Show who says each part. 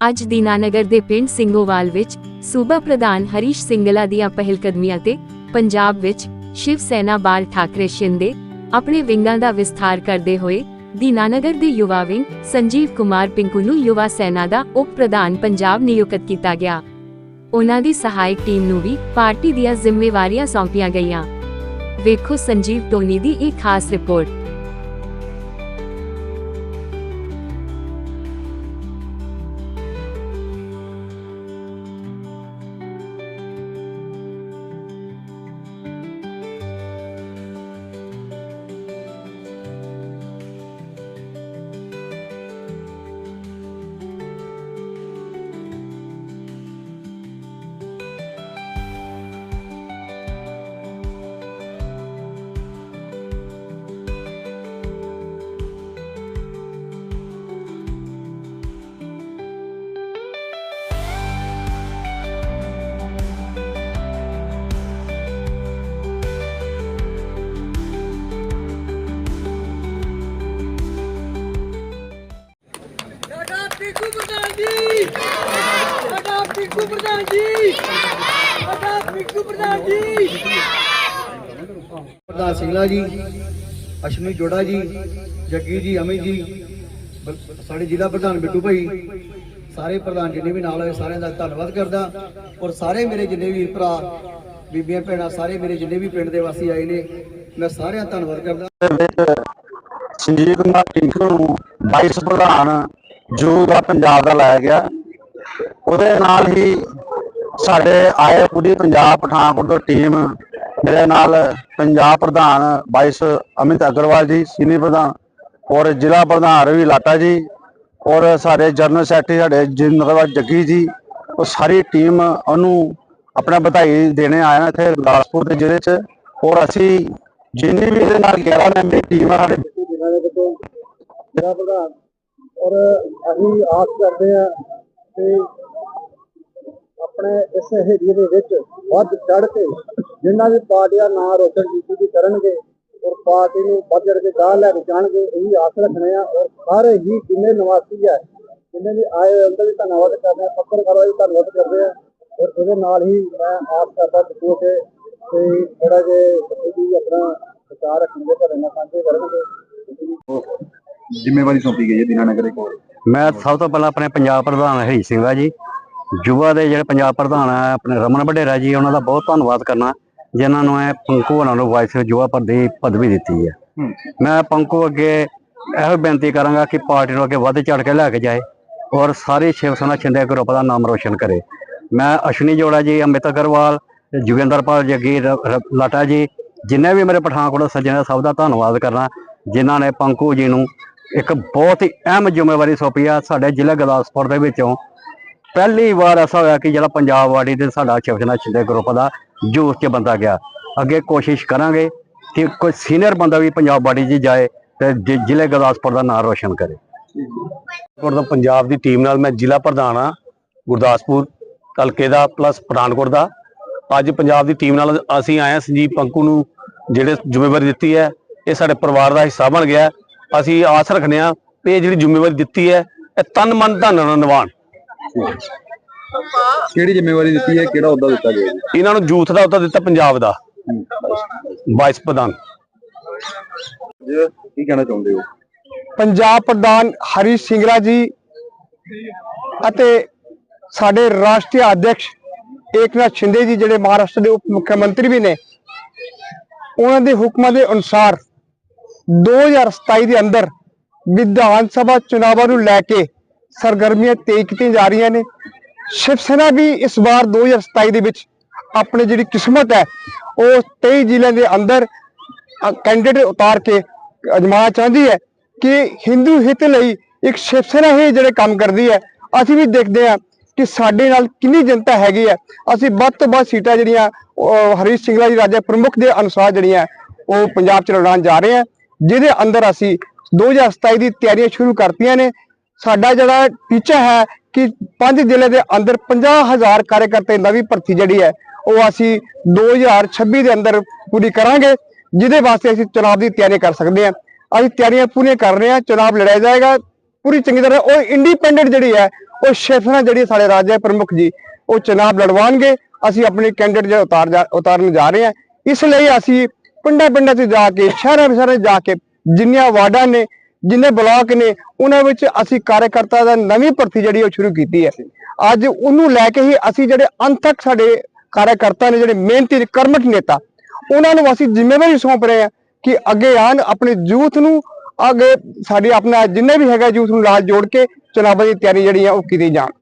Speaker 1: ਅੱਜ ਦੀਨਾਨਗਰ ਦੇ ਪਿੰਡ ਸਿੰਘੋਵਾਲ ਵਿੱਚ ਸੂਬਾ ਪ੍ਰਧਾਨ ਹਰੀਸ਼ ਸਿੰਗਲਾ ਦੀਆਂ ਪਹਿਲਕਦਮੀਆਂ ਤੇ ਪੰਜਾਬ ਵਿੱਚ ਸ਼ਿਵ ਸੈਨਾ ਬਾਲ ਠਾਕਰੇ ਸ਼ਿੰਦੇ ਆਪਣੇ ਵਿੰਗਾਂ ਦਾ ਵਿਸਥਾਰ ਕਰਦੇ ਹੋਏ ਦੀਨਾਨਗਰ ਦੇ ਯੁਵਾ ਵਿੰਗ ਸੰਜੀਵ ਕੁਮਾਰ ਪਿੰਕੂ ਨੂੰ ਯੁਵਾ ਸੈਨਾ ਦਾ ਉਪ ਪ੍ਰਧਾਨ ਪੰਜਾਬ ਨਿਯੁਕਤ ਕੀਤਾ ਗਿਆ। ਉਹਨਾਂ ਦੀ ਸਹਾਇਕ ਟੀਮ ਨੂੰ ਵੀ ਪਾਰਟੀ ਦੀਆਂ ਜ਼ਿੰਮੇਵਾਰੀਆਂ ਸੌਂਪੀਆਂ ਗਈਆਂ। ਵੇਖੋ ਸੰਜੀਵ ਟੋਨੀ ਦੀ ਇੱਕ ਖਾਸ ਰਿਪੋਰਟ।
Speaker 2: ਪੀਕੂ ਪ੍ਰਧਾਨ ਜੀ। ਸਾਡਾ ਪੀਕੂ ਪ੍ਰਧਾਨ ਜੀ। ਸਾਡਾ ਪੀਕੂ ਪ੍ਰਧਾਨ ਜੀ।
Speaker 3: ਪ੍ਰਧਾਨ ਸਿੰਘਲਾ ਜੀ ਅਸ਼ਮੀ ਜੋੜਾ ਜੀ ਜੱਗੀ ਜੀ ਅਮਿਤ ਜੀ ਸਾਡੇ ਜ਼ਿਲ੍ਹਾ ਪ੍ਰਧਾਨ ਬਿੱਟੂ ਭਾਈ ਸਾਰੇ ਪ੍ਰਧਾਨ ਜਿੰਨੇ ਵੀ ਨਾਲ ਹੋਏ ਸਾਰਿਆਂ ਦਾ ਧੰਨਵਾਦ ਕਰਦਾ। ਔਰ ਸਾਰੇ ਮੇਰੇ ਜਿੰਨੇ ਵੀ ਭਰਾ ਬੀਬੀਆਂ ਭੈਣਾਂ ਸਾਰੇ ਮੇਰੇ ਜਿੰਨੇ ਵੀ ਪਿੰਡ ਦੇ ਵਾਸੀ ਆਏ ਨੇ ਮੈਂ ਸਾਰਿਆਂ ਦਾ ਧੰਨਵਾਦ ਕਰਦਾ।
Speaker 4: ਸੰਜੀਵ ਕੁਮਾਰ ਟਿੰਕੂ ਨੂੰ ਵਾਈਸ ਪ੍ਰਧਾਨ ਜੋ ਦਾ ਪੰਜਾਬ ਦਾ ਲਾਇਆ ਗਿਆ, ਉਹਦੇ ਨਾਲ ਹੀ ਸਾਡੇ ਆਏ ਪੂਰੀ ਪੰਜਾਬ ਪਠਾਨਕੋਟ ਤੋਂ ਟੀਮ ਮੇਰੇ ਨਾਲ ਪੰਜਾਬ ਪ੍ਰਧਾਨ ਵਾਈਸ ਅਮਿਤ ਅਗਰਵਾਲ ਜੀ ਸੀਨੀਅਰ ਪ੍ਰਧਾਨ ਔਰ ਜ਼ਿਲ੍ਹਾ ਪ੍ਰਧਾਨ ਰਵੀ ਲਾਟਾ ਜੀ ਔਰ ਸਾਡੇ ਜਨਰਲ ਸੈਕਟਰੀ ਸਾਡੇ ਜਿੰਦਰਵਾਲ ਜੱਗੀ ਜੀ, ਉਹ ਸਾਰੀ ਟੀਮ ਉਹਨੂੰ ਆਪਣਾ ਵਧਾਈ ਦੇਣੇ ਆਇਆ ਇੱਥੇ ਗੁਰਦਾਸਪੁਰ ਦੇ ਜ਼ਿਲ੍ਹੇ 'ਚ ਔਰ ਅਸੀਂ ਜਿੰਨੀ ਵੀ ਇਹਦੇ ਨਾਲ 11 ਮੈਂਬਰੀ ਟੀਮ ਆ ਸਾਡੇ
Speaker 3: ਜਿਨ੍ਹਾਂ ਪ੍ਰਧਾਨ ਔਰ ਅਸੀਂ ਆਸ ਕਰਦੇ ਹਾਂ ਕਿ ਆਪਣੇ ਇਸ ਏਰੀਏ ਦੇ ਵਿੱਚ ਵੱਧ ਚੜ ਕੇ ਜਿਨ੍ਹਾਂ ਵੀ ਪਾਰਟੀਆਂ ਨਾਂ ਰੋਸ਼ਨ ਕੀਤੀ ਦੀ ਕਰਨਗੇ ਔਰ ਪਾਰਟੀ ਨੂੰ ਵੱਧ ਚੜ ਕੇ ਗਾਹ ਲੈ ਕੇ ਜਾਣਗੇ, ਇਹੀ ਆਸ ਰੱਖਣੇ ਆ ਔਰ ਸਾਰੇ ਹੀ ਜਿੰਨੇ ਨਿਵਾਸੀ ਹੈ, ਜਿੰਨੇ ਵੀ ਆਏ ਹੋਏ ਉਹਨਾਂ ਦਾ ਵੀ ਧੰਨਵਾਦ ਕਰਦੇ ਆ ਪੱਤਰਕਾਰਾਂ ਦਾ ਵੀ ਧੰਨਵਾਦ ਕਰਦੇ ਆ ਔਰ ਇਹਦੇ ਨਾਲ ਹੀ ਮੈਂ ਆਸ ਕਰਦਾ ਕਿ ਕਿ ਥੋੜਾ ਜਿਹਾ ਜੀ ਆਪਣਾ ਵਿਚਾਰ ਰੱਖਣਗੇ, ਤੁਹਾਡੇ ਨਾਲ ਸਾਂਝੇ ਕਰਨਗੇ।
Speaker 5: ਜ਼ਿੰਮੇਵਾਰੀ ਸੌਂਪੀ ਗਈ ਹੈ ਦੀਨਾਨਗਰ ਕੋਲ।
Speaker 4: ਮੈਂ ਸਭ ਤੋਂ ਪਹਿਲਾਂ ਆਪਣੇ ਪੰਜਾਬ ਪ੍ਰਧਾਨ ਹਰੀ ਸਿੰਘ ਆ ਜੀ। ਯੁਵਾ ਦੇ ਜਿਹੜੇ ਪੰਜਾਬ ਪ੍ਰਧਾਨ ਆ ਆਪਣੇ ਰਮਨ ਵਡੇਰਾ ਜੀ ਉਹਨਾਂ ਦਾ ਬਹੁਤ ਧੰਨਵਾਦ ਕਰਨਾ। ਜਿਨ੍ਹਾਂ ਨੂੰ ਇਹ ਪੰਕੂ ਉਹਨਾਂ ਨੂੰ ਵਾਈਸ ਯੁਵਾ ਪਦਵੀ ਪਦਵੀ ਦਿੱਤੀ ਹੈ। ਮੈਂ ਪੰਕੂ ਅੱਗੇ ਇਹੋ ਬੇਨਤੀ ਕਰਾਂਗਾ ਕਿ ਪਾਰਟੀ ਨੂੰ ਅੱਗੇ ਵੱਧ ਚੜ ਕੇ ਲੈ ਕੇ ਜਾਏ ਔਰ ਸਾਰੀ ਸ਼ਿਵ ਸੈਨਾ ਛਿੰਦੇ ਗਰੁੱਪ ਦਾ ਨਾਮ ਰੋਸ਼ਨ ਕਰੇ। ਮੈਂ ਅਸ਼ਵਨੀ ਜੋੜਾ ਜੀ ਅਮਿਤ ਅਗਰਵਾਲ ਜੁਗਿੰਦਰਪਾਲ ਜੱਗੀ ਲਾਟਾ ਜੀ ਜਿੰਨੇ ਵੀ ਮੇਰੇ ਪਠਾਨਕੋਟ ਸੱਜਣ ਸਭ ਦਾ ਧੰਨਵਾਦ ਕਰਨਾ। ਜਿਨ੍ਹਾਂ ਨੇ ਪੰਕੂ ਜੀ ਨੂੰ ਇੱਕ ਬਹੁਤ ਹੀ ਅਹਿਮ ਜ਼ਿੰਮੇਵਾਰੀ ਸੌਂਪੀ ਆ ਸਾਡੇ ਜ਼ਿਲ੍ਹਾ ਗੁਰਦਾਸਪੁਰ ਦੇ ਵਿੱਚੋਂ। ਪਹਿਲੀ ਵਾਰ ਐਸਾ ਹੋਇਆ ਕਿ ਜਿਹੜਾ ਪੰਜਾਬ ਵਾੜੀ ਦੇ ਸਾਡਾ ਸ਼ਿਵਸੈਨਾ ਛਿੰਦੇ ਗਰੁੱਪ ਦਾ ਜੋਸ਼ 'ਚ ਬੰਦਾ ਗਿਆ। ਅੱਗੇ ਕੋਸ਼ਿਸ਼ ਕਰਾਂਗੇ ਕਿ ਕੋਈ ਸੀਨੀਅਰ ਬੰਦਾ ਵੀ ਪੰਜਾਬ ਵਾੜੀ 'ਚ ਜਾਏ ਤੇ ਜ਼ਿਲ੍ਹੇ ਗੁਰਦਾਸਪੁਰ ਦਾ ਨਾਮ ਰੋਸ਼ਨ ਕਰੇ।
Speaker 6: ਪਠਾਨਕੋਟ ਪੰਜਾਬ ਦੀ ਟੀਮ ਨਾਲ ਮੈਂ ਜ਼ਿਲ੍ਹਾ ਪ੍ਰਧਾਨ ਆ ਗੁਰਦਾਸਪੁਰ ਹਲਕੇ ਦਾ ਪਲੱਸ ਪਠਾਨਕੋਟ ਦਾ। ਅੱਜ ਪੰਜਾਬ ਦੀ ਟੀਮ ਨਾਲ ਅਸੀਂ ਆਏ ਹਾਂ, ਸੰਜੀਵ ਪੰਕੂ ਨੂੰ ਜਿਹੜੇ ਜ਼ਿੰਮੇਵਾਰੀ ਦਿੱਤੀ ਹੈ, ਇਹ ਸਾਡੇ ਪਰਿਵਾਰ ਦਾ ਹਿੱਸਾ ਬਣ ਗਿਆ। ਅਸੀਂ ਆਸ ਰੱਖਦੇ ਹਾਂ ਕਿ ਇਹ ਜਿਹੜੀ ਜ਼ਿੰਮੇਵਾਰੀ ਦਿੱਤੀ ਹੈ ਇਹ ਤਨ ਮਨ ਧਨ ਨਾਲ ਨਿਭਾਉਣ
Speaker 5: ਕਿਹੜੀ ਜ਼ਿੰਮੇਵਾਰੀ ਦਿੱਤੀ ਹੈ ਕਿਹੜਾ ਅਹੁਦਾ ਦਿੱਤਾ ਗਿਆ?
Speaker 6: ਇਹਨਾਂ ਨੂੰ ਯੂਥ ਦਾ ਅਹੁਦਾ ਦਿੱਤਾ ਪੰਜਾਬ ਦਾ। ਵਾਈਸ ਪ੍ਰਧਾਨ।
Speaker 5: ਜੀ ਕੀ ਕਹਿਣਾ ਚਾਹੁੰਦੇ ਹੋ?
Speaker 7: ਪੰਜਾਬ ਪ੍ਰਧਾਨ ਹਰੀ ਸਿੰਗਲਾ ਜੀ ਅਤੇ ਸਾਡੇ ਰਾਸ਼ਟਰੀ ਅਧਿਕਸ਼ ਏਕਨਾਥ ਸ਼ਿੰਦੇ ਜੀ ਜਿਹੜੇ ਮਹਾਰਾਸ਼ਟਰ ਦੇ ਉਪ ਮੁੱਖ ਮੰਤਰੀ ਵੀ ਨੇ ਉਹਨਾਂ ਦੇ ਹੁਕਮਾਂ ਦੇ ਅਨੁਸਾਰ 2027 ਦੇ ਅੰਦਰ ਵਿਧਾਨ ਸਭਾ ਚੁਣਾਵਾਂ ਨੂੰ ਲੈ ਕੇ ਸਰਗਰਮੀਆਂ ਤੇਜ਼ ਕੀਤੀਆਂ ਜਾ ਰਹੀਆਂ ਨੇ। ਸ਼ਿਵ ਸੈਨਾ ਵੀ ਇਸ ਵਾਰ 2027 ਦੇ ਵਿੱਚ ਆਪਣੀ ਜਿਹੜੀ ਕਿਸਮਤ ਹੈ, ਉਹ 23 ਜ਼ਿਲ੍ਹਿਆਂ ਦੇ ਅੰਦਰ ਕੈਂਡੀਡੇਟ ਉਤਾਰ ਕੇ ਅਜਮਾਉਣਾ ਚਾਹੁੰਦੀ ਹੈ ਕਿ ਹਿੰਦੂ ਹਿੱਤ ਲਈ ਇੱਕ ਸ਼ਿਵ ਸੈਨਾ ਹੀ ਜਿਹੜੇ ਕੰਮ ਕਰਦੀ ਹੈ। ਅਸੀਂ ਵੀ ਦੇਖਦੇ ਹਾਂ ਕਿ ਸਾਡੇ ਨਾਲ ਕਿੰਨੀ ਜਨਤਾ ਹੈਗੀ ਹੈ। ਅਸੀਂ ਵੱਧ ਤੋਂ ਵੱਧ ਸੀਟਾਂ ਜਿਹੜੀਆਂ, ਉਹ, ਹਰੀਸ਼ ਸਿੰਘਲਾ ਜੀ ਰਾਜਾ ਪ੍ਰਮੁੱਖ ਦੇ ਅਨੁਸਾਰ ਜਿਹੜੀਆਂ, ਉਹ ਪੰਜਾਬ ਚ ਲੜਾਉਣ ਜਾ ਰਹੇ ਹਾਂ। ਜਿਹਦੇ ਅੰਦਰ ਅਸੀਂ 2027 ਦੀ ਤਿਆਰੀਆਂ ਸ਼ੁਰੂ ਕਰਤੀਆਂ ਨੇ। ਸਾਡਾ ਜਿਹੜਾ ਟੀਚਾ ਹੈ ਕਿ ਪੰਜ ਜ਼ਿਲ੍ਹੇ ਦੇ ਅੰਦਰ 50000 ਕਾਰਜਕਰਤਾ ਨਵੀਂ ਭਰਤੀ ਜਿਹੜੀ ਹੈ, ਉਹ ਅਸੀਂ 2026 ਦੇ ਅੰਦਰ ਪੂਰੀ ਕਰਾਂਗੇ, ਜਿਹਦੇ ਵਾਸਤੇ ਅਸੀਂ ਚੁਣਾਵ ਦੀ ਤਿਆਰੀ ਕਰ ਸਕਦੇ ਹਾਂ। ਅਸੀਂ ਤਿਆਰੀਆਂ ਪੂਰੀਆਂ ਕਰ ਰਹੇ ਹਾਂ ਚੁਣਾਵ ਲੜਿਆ ਜਾਏਗਾ। ਪੂਰੀ ਚੰਗੀ ਤਰ੍ਹਾਂ ਉਹ ਇੰਡੀਪੈਂਡੈਂਟ ਜਿਹੜੀ ਹੈ, ਉਹ ਸ਼ਿਵਸੈਨਾ ਜਿਹੜੀ ਸਾਡੇ ਰਾਜ ਪ੍ਰਮੁੱਖ ਜੀ, ਉਹ ਚੁਣਾਵ ਲੜਵਾਉਣਗੇ। ਅਸੀਂ ਆਪਣੇ ਕੈਂਡੀਡੇਟ ਜਿਹੜਾ ਉਤਾਰ ਜਾ- ਉਤਾਰਨ ਜਾ ਰਹੇ ਹਾਂ। ਇਸ ਲਈ ਅਸੀਂ ਪਿੰਡਾਂ ਪਿੰਡਾਂ 'ਚ ਜਾ ਕੇ, ਸ਼ਹਿਰਾਂ ਸ਼ਹਿਰਾਂ 'ਚ ਜਾ ਕੇ ਜਿੰਨੀਆਂ ਵਾਰਡਾਂ ਨੇ, ਜਿੰਨੇ ਬਲਾਕ ਨੇ, ਉਹਨਾਂ ਵਿੱਚ ਅਸੀਂ ਕਾਰਜਕਰਤਾ ਦਾ ਨਵੀਂ ਭਰਤੀ ਜਿਹੜੀ ਉਹ ਸ਼ੁਰੂ ਕੀਤੀ ਹੈ। ਅੱਜ ਉਹਨੂੰ ਲੈ ਕੇ ਹੀ ਅਸੀਂ ਜਿਹੜੇ ਅੰਤਕ ਸਾਡੇ ਕਾਰਜਕਰਤਾ ਨੇ, ਜਿਹੜੇ ਮਿਹਨਤੀ ਕਰਮਠ ਨੇਤਾ, ਉਹਨਾਂ ਨੂੰ ਅਸੀਂ ਜ਼ਿੰਮੇਵਾਰੀ ਸੌਂਪ ਰਹੇ ਹਾਂ ਕਿ ਅੱਗੇ ਆਣ ਆਪਣੇ ਯੂਥ ਨੂੰ ਅੱਗੇ ਸਾਡੇ ਆਪਣਾ ਜਿੰਨੇ ਵੀ ਹੈਗਾ ਯੂਥ ਨੂੰ ਨਾਲ ਜੋੜ ਕੇ ਚੁਣਾਵਾਂ ਦੀ ਤਿਆਰੀ ਜਿਹੜੀ ਆ ਉਹ ਕੀਤੀ ਜਾਣ।